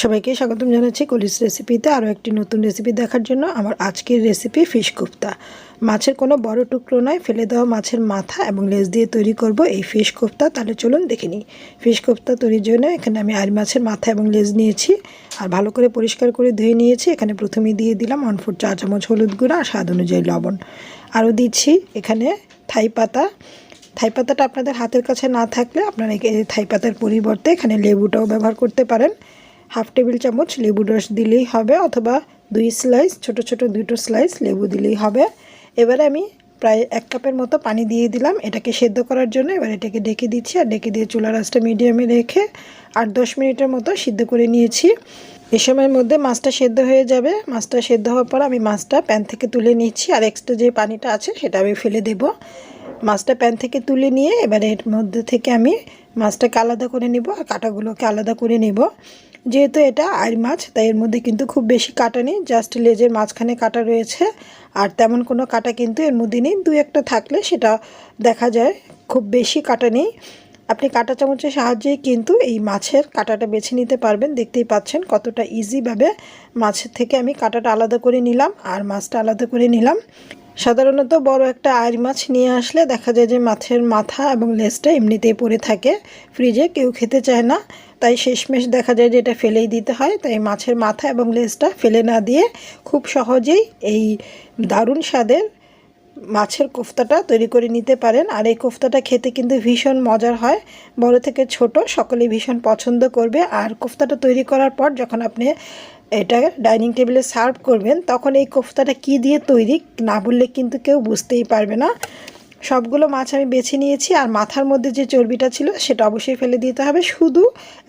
সবাইকে স্বাগতম জানাচ্ছি কলিস রেসিপিতে। আরও একটি নতুন রেসিপি দেখার জন্য আমার আজকের রেসিপি ফিশ কোফতা। মাছের কোনো বড় টুকরো নয়, ফেলে দেওয়া মাছের মাথা এবং লেজ দিয়ে তৈরি করব এই ফিশ কোফতা। তাহলে চলুন দেখে নিই। ফিশ কোফতা তৈরির জন্য এখানে আমি আর মাছের মাথা এবং লেজ নিয়েছি আর ভালো করে পরিষ্কার করে ধুয়ে নিয়েছি। এখানে প্রথমে দিয়ে দিলাম ওয়ান ফোর চা চামচ হলুদ গুঁড়া আর স্বাদ অনুযায়ী লবণ। আরও দিচ্ছি এখানে থাই পাতা। থাই পাতাটা আপনাদের হাতের কাছে না থাকলে আপনারা থাই পাতার পরিবর্তে এখানে লেবুটাও ব্যবহার করতে পারেন। হাফ টেবিল চামচ লেবু রস দিলেই হবে অথবা দুই স্লাইস ছোট ছোট দুটো স্লাইস লেবু দিলেই হবে। এবারে আমি প্রায় এক কাপের মতো পানি দিয়ে দিলাম। এটাকে সেদ্ধ করার জন্য এবার এটাকে ডেকে দিচ্ছি আর ডেকে দিয়ে চুলা রাসটা মিডিয়ামে রেখে আট দশ মিনিটের মতো সিদ্ধ করে নিয়েছি। এ সময়ের মধ্যে মাছটা সেদ্ধ হয়ে যাবে। মাছটা সেদ্ধ হওয়ার পর আমি মাছটা প্যান থেকে তুলে নিচ্ছি আর এক্সট্রা যে পানিটা আছে সেটা আমি ফেলে দেব। মাছটা প্যান থেকে তুলে নিয়ে এবারে এর মধ্যে থেকে আমি মাছটাকে আলাদা করে নিব আর কাঁটাগুলোকে আলাদা করে নিব। যেহেতু এটা আর মাছ, তাই এর মধ্যে কিন্তু খুব বেশি কাটা নেই জাস্ট লেজের মাঝখানে কাটা রয়েছে। আর তেমন কোনো কাটা কিন্তু এর মধ্যে নেই, দু একটা থাকলে সেটা দেখা যায়, খুব বেশি কাটা নেই। আপনি কাঁটা চামচের সাহায্যেই কিন্তু এই মাছের কাঁটাটা বেছে নিতে পারবেন, দেখতেই পাচ্ছেন কতটা ইজিভাবে মাছের থেকে আমি কাঁটাটা আলাদা করে নিলাম, আর মাছটা আলাদা করে নিলাম। সাধারণত বড় একটা আড় মাছ নিয়ে আসলে দেখা যায় যে মাছের মাথা এবং লেজটা এমনিতেই পড়ে থাকে। ফ্রিজে কেউ খেতে চায় না। তাই শেষমেশ দেখা যায় যে এটা ফেলেই দিতে হয়। তাই মাছের মাথা এবং লেজটা ফেলে না দিয়ে খুব সহজেই এই দারুণ স্বাদের মাছের কোফতাটা তৈরি করে নিতে পারেন। আর এই কোফতাটা খেতে কিন্তু ভীষণ মজার হয়। বড় থেকে ছোট সকলেই ভীষণ পছন্দ করবে। আর কোফতাটা তৈরি করার পর যখন আপনি এটা ডাইনিং টেবিলে সার্ভ করবেন, তখন এই কোফতাটা কি দিয়ে তৈরি না বললে কিন্তু কেউ বুঝতেই পারবে না। সবগুলো মাছ আমি বেছে নিয়েছি আর মাথার মধ্যে যে চর্বিটা ছিল সেটা অবশ্যই ফেলে দিতে হবে। শুধু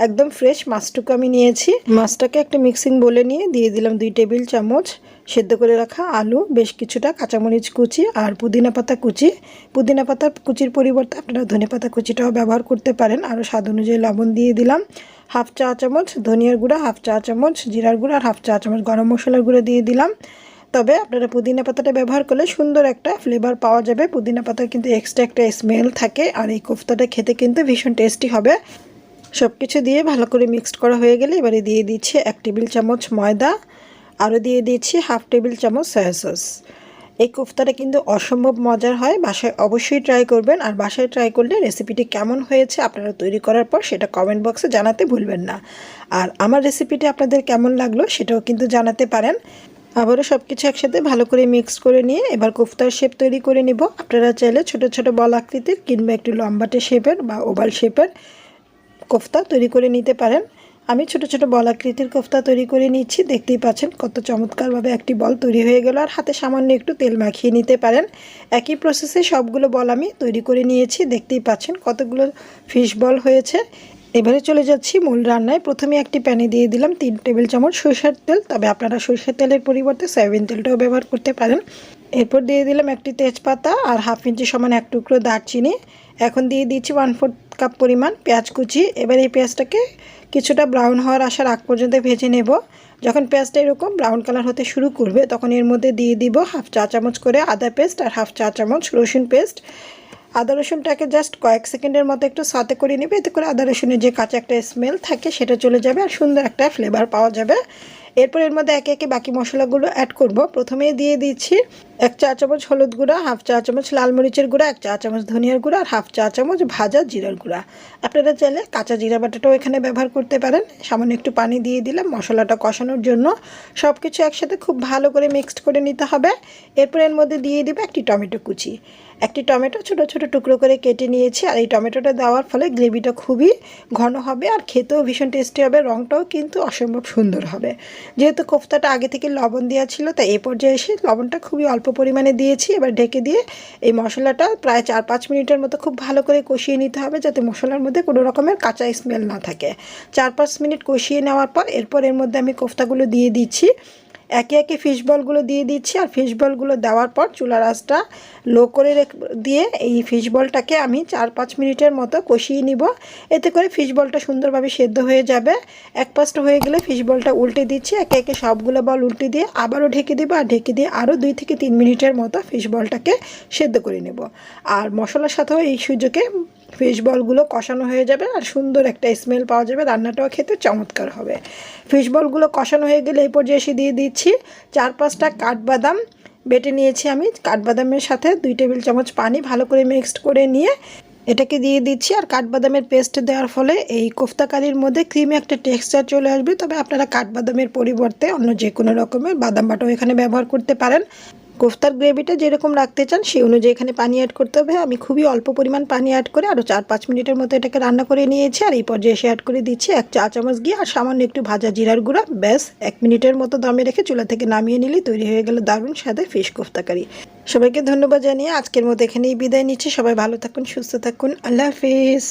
একদম ফ্রেশ মাছটুকু আমি নিয়েছি। মাছটাকে একটা মিক্সিং বলে নিয়ে দিয়ে দিলাম দুই টেবিল চামচ সেদ্ধ করে রাখা আলু, বেশ কিছুটা কাঁচামরিচ কুচি আর পুদিনা পাতা কুচি। পুদিনা পাতা কুচির পরিবর্তে আপনারা ধনে পাতা কুচিটাও ব্যবহার করতে পারেন। আরও স্বাদ অনুযায়ী লবণ দিয়ে দিলাম। হাফ চা চামচ ধনিয়ার গুঁড়া, হাফ চা চামচ জিরার গুঁড়া আর হাফ চা চামচ গরম মশলার গুঁড়ো দিয়ে দিলাম। তবে আপনারা পুদিনা পাতাটা ব্যবহার করলে সুন্দর একটা ফ্লেভার পাওয়া যাবে। পুদিনা পাতার কিন্তু এক্সট্রা একটা স্মেল থাকে আর এই কোফতাটা খেতে কিন্তু ভীষণ টেস্টি হবে। সব কিছু দিয়ে ভালো করে মিক্সড করা হয়ে গেলে এবারে দিয়ে দিচ্ছি এক টেবিল চামচ ময়দা, আরও দিয়ে দিচ্ছি হাফ টেবিল চামচ সয়া সস এই কোফতাটা কিন্তু অসম্ভব মজার হয়, বাসায় অবশ্যই ট্রাই করবেন আর বাসায় ট্রাই করলে রেসিপিটি কেমন হয়েছে আপনারা তৈরি করার পর সেটা কমেন্ট বক্সে জানাতে ভুলবেন না। আর আমার রেসিপিটি আপনাদের কেমন লাগল সেটাও কিন্তু জানাতে পারেন। আবারও সব কিছু একসাথে ভালো করে মিক্স করে নিয়ে এবার কোফতার শেপ তৈরি করে নিব। আপনারা চাইলে ছোট ছোট বল আকৃতির কিংবা একটু লম্বাটে শেপের বা ওভাল শেপের কোফতা তৈরি করে নিতে পারেন। আমি ছোট ছোট বল আকৃতির কোফতা তৈরি করে নিচ্ছি। দেখতেই পাচ্ছেন কত চমৎকারভাবে একটি বল তৈরি হয়ে গেল আর হাতে সামান্য একটু তেল মাখিয়ে নিতে পারেন। একই প্রসেসে সবগুলো বল আমি তৈরি করে নিয়েছি। দেখতেই পাচ্ছেন কতগুলো ফিশ বল হয়েছে। এবারে চলে যাচ্ছি মূল রান্নায়। প্রথমে একটি প্যানে দিয়ে দিলাম তিন টেবিল চামচ সরষের তেল। তবে আপনারা সরষের তেলের পরিবর্তে সয়াবিন তেলটাও ব্যবহার করতে পারেন। এরপর দিয়ে দিলাম একটি তেজপাতা আর হাফ ইঞ্চি সমান এক টুকরো দারচিনি। এখন দিয়ে দিচ্ছি ওয়ান ফোর্থ কাপ পরিমাণ পেঁয়াজ কুচি। এবার এই পেঁয়াজটাকে কিছুটা ব্রাউন হওয়ার আসার আগ পর্যন্ত ভেজে নেব। যখন পেঁয়াজটা এরকম ব্রাউন কালার হতে শুরু করবে, তখন এর মধ্যে দিয়ে দিব হাফ চা চামচ করে আদা পেস্ট আর হাফ চা চামচ রসুন পেস্ট আদা রসুনটাকে জাস্ট কয়েক সেকেন্ডের মতো একটু সাথে করে নেবে। এতে করে আদা রসুনের যে কাঁচা একটা স্মেল থাকে, সেটা চলে যাবে আর সুন্দর একটা ফ্লেভার পাওয়া যাবে। এরপর এর মধ্যে একে একে বাকি মশলাগুলো অ্যাড করব। প্রথমে দিয়ে দিচ্ছি এক চা চামচ হলুদ গুঁড়া, হাফ চা চামচ লাল মরিচের গুঁড়া, এক চা চামচ ধনিয়ার গুঁড়া আর হাফ চা চামচ ভাজা জিরার গুঁড়া। আপনারা চাইলে কাঁচা জিরা বাটাটাও এখানে ব্যবহার করতে পারেন। সামান্য একটু পানি দিয়ে দিলাম মশলাটা কষানোর জন্য। সব কিছু একসাথে খুব ভালো করে মিক্সড করে নিতে হবে। এরপর এর মধ্যে দিয়ে দিবে একটি টমেটো কুচি। একটি টমেটো ছোট ছোট টুকরো করে কেটে নিয়েছি আর এই টমেটোটা দেওয়ার ফলে গ্রেভিটা খুবই ঘন হবে আর খেতেও ভীষণ টেস্টি হবে রঙটাও কিন্তু অসম্ভব সুন্দর হবে। যেহেতু কোফতাটা আগে থেকে লবণ দেওয়া ছিল, তাই এই পর্যায়ে এসে লবণটা খুবই অল্প পরিমাণে দিয়েছি, এবার ঢেকে দিয়ে এই মশলাটা প্রায় চার পাঁচ মিনিটের মতো খুব ভালো করে কষিয়ে নিতে হবে যাতে মশলার মধ্যে কোনো রকমের কাঁচা স্মেল না থাকে। চার পাঁচ মিনিট কষিয়ে নেওয়ার পর এরপর এর মধ্যে আমি কোফতাগুলো দিয়ে দিচ্ছি। একে একে ফিশ বলগুলো দিয়ে দিচ্ছি আর ফিশ বলগুলো দেওয়ার পর চুলা রাসটা লো করে দিয়ে এই ফিশ বলটাকে আমি চার পাঁচ মিনিটের মতো কষিয়ে নিব। এতে করে ফিশ বলটা সুন্দরভাবে সেদ্ধ হয়ে যাবে। এক পাশটা হয়ে গেলে ফিশ বলটা উল্টে দিচ্ছি। একে একে সবগুলো বল উল্টে দিয়ে আবারও ঢেকে দেবো আর ঢেকে দিয়ে আরও দুই থেকে তিন মিনিটের মতো ফিশ বলটাকে সেদ্ধ করে নেব। আর মশলার সাথেও এই সুযোগে ফিশ বলগুলো কষানো হয়ে যাবে আর সুন্দর একটা স্মেল পাওয়া যাবে। রান্নাটাও খেতে চমৎকার হবে। ফিশ বলগুলো কষানো হয়ে গেলে এই পর্যায়ে এসে দিয়ে দিচ্ছি চার পাঁচটা কাঠবাদাম। বেটে নিয়েছি আমি কাঠবাদামের সাথে দুই টেবিল চামচ পানি ভালো করে মিক্সড করে নিয়ে এটাকে দিয়ে দিচ্ছি আর কাঠবাদামের পেস্ট দেওয়ার ফলে এই কোফতা কারির মধ্যে ক্রিমে একটা টেক্সচার চলে আসবে। তবে আপনারা কাঠবাদামের পরিবর্তে অন্য যে কোনো রকমের বাদাম বাটাও এখানে ব্যবহার করতে পারেন। কোফতার গ্রেভিটা যেরকম রাখতে চান, সেই অনুযায়ী এখানে পানি অ্যাড করতে হবে। আমি খুবই অল্প পরিমাণ পানি অ্যাড করে আরও চার পাঁচ মিনিটের মতো এটাকে রান্না করে নিয়েছি। আর এই পর্যায়ে এসে অ্যাড করে দিচ্ছি এক চা চামচ গিয়ে আর সামান্য একটু ভাজা জিরার গুঁড়া। ব্যাস, এক মিনিটের মতো দমে রেখে চুলা থেকে নামিয়ে নিলে তৈরি হয়ে গেল দারুণ সাদা ফিশ কোফতা কারি সবাইকে ধন্যবাদ জানিয়ে আজকের মতো এখানেই বিদায় নিচ্ছি। সবাই ভালো থাকুন, সুস্থ থাকুন। আল্লাহ হাফিজ।